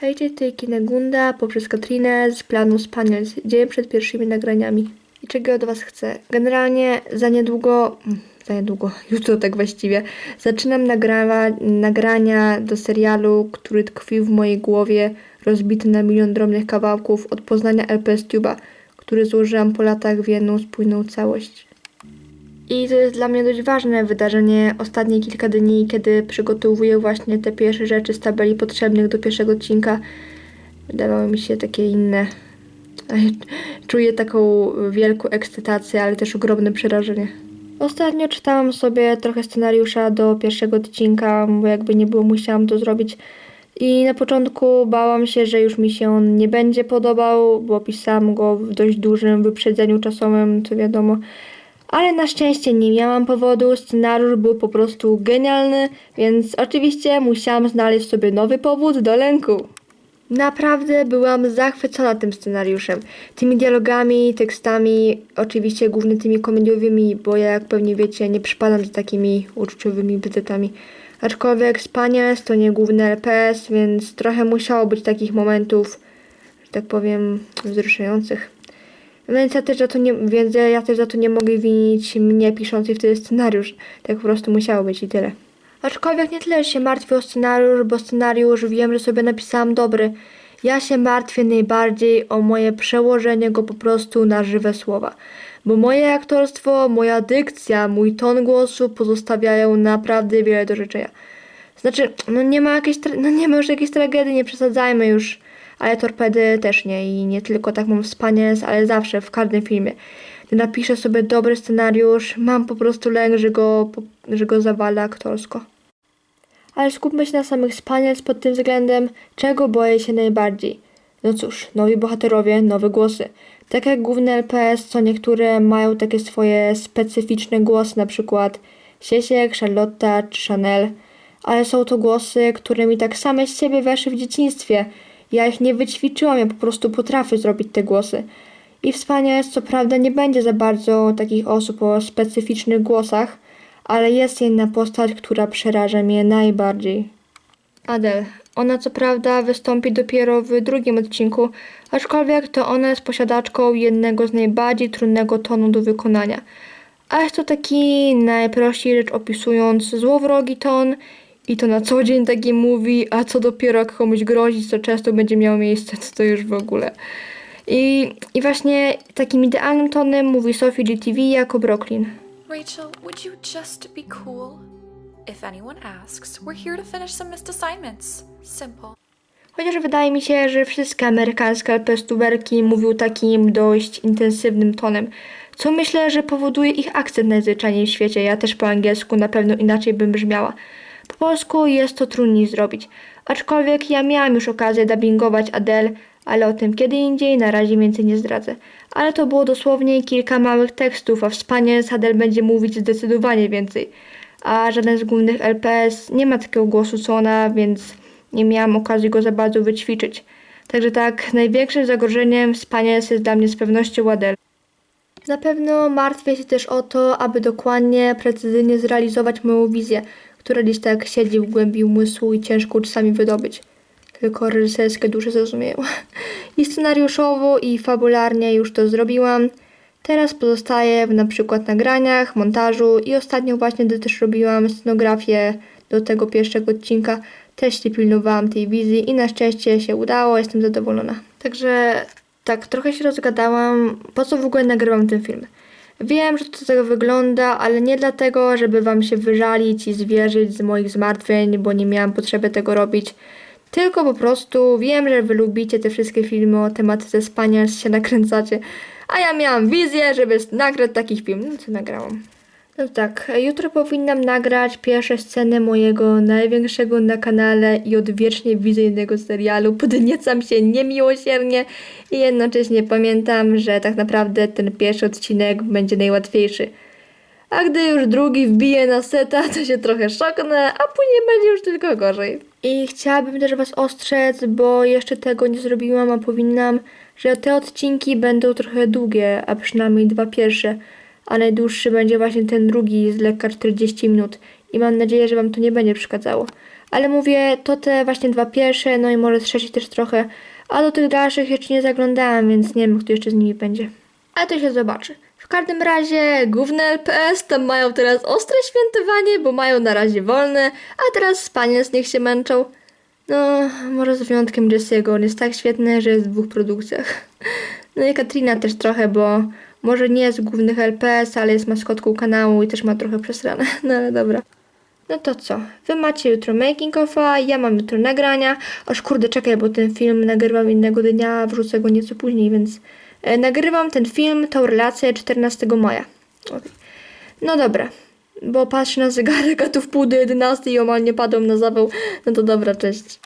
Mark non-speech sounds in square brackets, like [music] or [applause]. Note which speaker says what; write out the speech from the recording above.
Speaker 1: Hejcie, tutaj Kinegunda poprzez Katrinę z planu Spaniels, dzień przed pierwszymi nagraniami. I czego od Was chcę? Generalnie za niedługo, mm, za niedługo, [laughs] jutro tak właściwie, zaczynam nagrawa, nagrania do serialu, który tkwił w mojej głowie, rozbity na milion drobnych kawałków od Poznania LPS Tuba, który złożyłam po latach w jedną spójną całość. I to jest dla mnie dość ważne wydarzenie ostatnie kilka dni, kiedy przygotowuję właśnie te pierwsze rzeczy z tabeli potrzebnych do pierwszego odcinka. Wydawały mi się takie inne. [laughs] Czuję taką wielką ekscytację, ale też ogromne przerażenie. Ostatnio czytałam sobie trochę scenariusza do pierwszego odcinka, bo jakby nie było, musiałam to zrobić. I na początku bałam się, że już mi się on nie będzie podobał, bo pisałam go w dość dużym wyprzedzeniu czasowym, co wiadomo. Ale na szczęście nie miałam powodu, scenariusz był po prostu genialny, więc oczywiście musiałam znaleźć sobie nowy powód do lęku. Naprawdę byłam zachwycona tym scenariuszem, tymi dialogami, tekstami, oczywiście głównie tymi komediowymi, bo ja jak pewnie wiecie nie przypadam za takimi uczuciowymi bzdetami. Aczkolwiek Spaniels to nie główny LPS, więc trochę musiało być takich momentów, że tak powiem, wzruszających. Więc ja też za to nie, więc ja też za to nie mogę winić mnie piszącej wtedy scenariusz. Tak po prostu musiało być i tyle. Aczkolwiek nie tyle się martwię o scenariusz, bo scenariusz wiem, że sobie napisałam dobry. Ja się martwię najbardziej o moje przełożenie go po prostu na żywe słowa. Bo moje aktorstwo, moja dykcja, mój ton głosu pozostawiają naprawdę wiele do życzenia. Znaczy, no nie ma jakiejś, no nie ma już jakiejś tragedii, nie przesadzajmy już. Ale torpedy też nie i nie tylko tak mam wspaniale, ale zawsze w każdym filmie. Gdy napiszę sobie dobry scenariusz, mam po prostu lęk, że go, że go zawalę aktorsko. Ale skupmy się na samych Spaniels pod tym względem, czego boję się najbardziej. No cóż, nowi bohaterowie, nowe głosy. Tak jak główny LPS, co niektóre mają takie swoje specyficzne głosy, na przykład Siesiek, Charlotta czy Chanel. Ale są to głosy, które mi tak same z siebie weszły w dzieciństwie. Ja ich nie wyćwiczyłam, ja po prostu potrafię zrobić te głosy. I wspaniale, co prawda nie będzie za bardzo takich osób o specyficznych głosach, ale jest jedna postać, która przeraża mnie najbardziej. Adele. Ona co prawda wystąpi dopiero w drugim odcinku, aczkolwiek to ona jest posiadaczką jednego z najbardziej trudnego tonu do wykonania. A jest to taki najprościej rzecz opisując złowrogi ton i to na co dzień taki mówi, a co dopiero jak komuś grozić, co często będzie miało miejsce, to to już w ogóle. I, I właśnie takim idealnym tonem mówi Sophie GTV jako Brooklyn.
Speaker 2: Rachel, would you just be cool? If anyone asks, we're here to finish some missed assignments. Simple.
Speaker 1: Chociaż wydaje mi się, że wszystkie amerykańskie LPS-tuberki mówią takim dość intensywnym tonem, co myślę, że powoduje ich akcent najzwyczajniej w świecie. Ja też po angielsku na pewno inaczej bym brzmiała. Po polsku jest to trudniej zrobić. Aczkolwiek ja miałam już okazję dubbingować Adele, ale o tym kiedy indziej, na razie więcej nie zdradzę. Ale to było dosłownie kilka małych tekstów, a wspaniale z Adele będzie mówić zdecydowanie więcej. A żaden z głównych LPS nie ma takiego głosu co ona, więc nie miałam okazji go za bardzo wyćwiczyć. Także tak, największym zagrożeniem Spaniels jest dla mnie z pewnością Adele. Na pewno martwię się też o to, aby dokładnie, precyzyjnie zrealizować moją wizję, która gdzieś tak siedzi w głębi umysłu i ciężko czasami wydobyć. Tylko reżyserskie dusze zrozumieją. I scenariuszowo, i fabularnie już to zrobiłam. Teraz pozostaje w na przykład nagraniach, montażu i ostatnio właśnie gdy też robiłam scenografię do tego pierwszego odcinka. Też się pilnowałam tej wizji i na szczęście się udało, jestem zadowolona. Także tak, trochę się rozgadałam, po co w ogóle nagrywam ten film. Wiem, że to tak wygląda, ale nie dlatego, żeby wam się wyżalić i zwierzyć z moich zmartwień, bo nie miałam potrzeby tego robić. Tylko po prostu wiem, że wy lubicie te wszystkie filmy o tematyce spania, się nakręcacie. A ja miałam wizję, żeby nagrać taki film. No co nagrałam. No tak, jutro powinnam nagrać pierwsze sceny mojego największego na kanale i odwiecznie wizyjnego serialu. Podniecam się niemiłosiernie i jednocześnie pamiętam, że tak naprawdę ten pierwszy odcinek będzie najłatwiejszy. A gdy już drugi wbije na seta, to się trochę szoknę, a później będzie już tylko gorzej. I chciałabym też Was ostrzec, bo jeszcze tego nie zrobiłam, a powinnam, że te odcinki będą trochę długie, a przynajmniej dwa pierwsze, a najdłuższy będzie właśnie ten drugi z lekka 40 minut. I mam nadzieję, że Wam to nie będzie przeszkadzało. Ale mówię, to te właśnie dwa pierwsze, no i może trzeci też trochę. A do tych dalszych jeszcze nie zaglądałam, więc nie wiem, kto jeszcze z nimi będzie. Ale to się zobaczy. W każdym razie główne LPS tam mają teraz ostre świętowanie, bo mają na razie wolne, a teraz Spaniels niech się męczą. No, może z wyjątkiem Jesse'ego, on jest tak świetny, że jest w dwóch produkcjach. [laughs] No i Katrina też trochę, bo może nie jest w głównych LPS, ale jest maskotką kanału i też ma trochę przesrane. [laughs] No ale dobra. No to co? Wy macie jutro making of'a, ja mam jutro nagrania. Aż kurde, czekaj, bo ten film nagrywam innego dnia, wrzucę go nieco później, więc e, nagrywam ten film, tą relację 14 maja. Okej. No dobra, bo patrzę na zegarek, a tu w pół do 11 i omal nie padłem na zawał. No to dobra, cześć.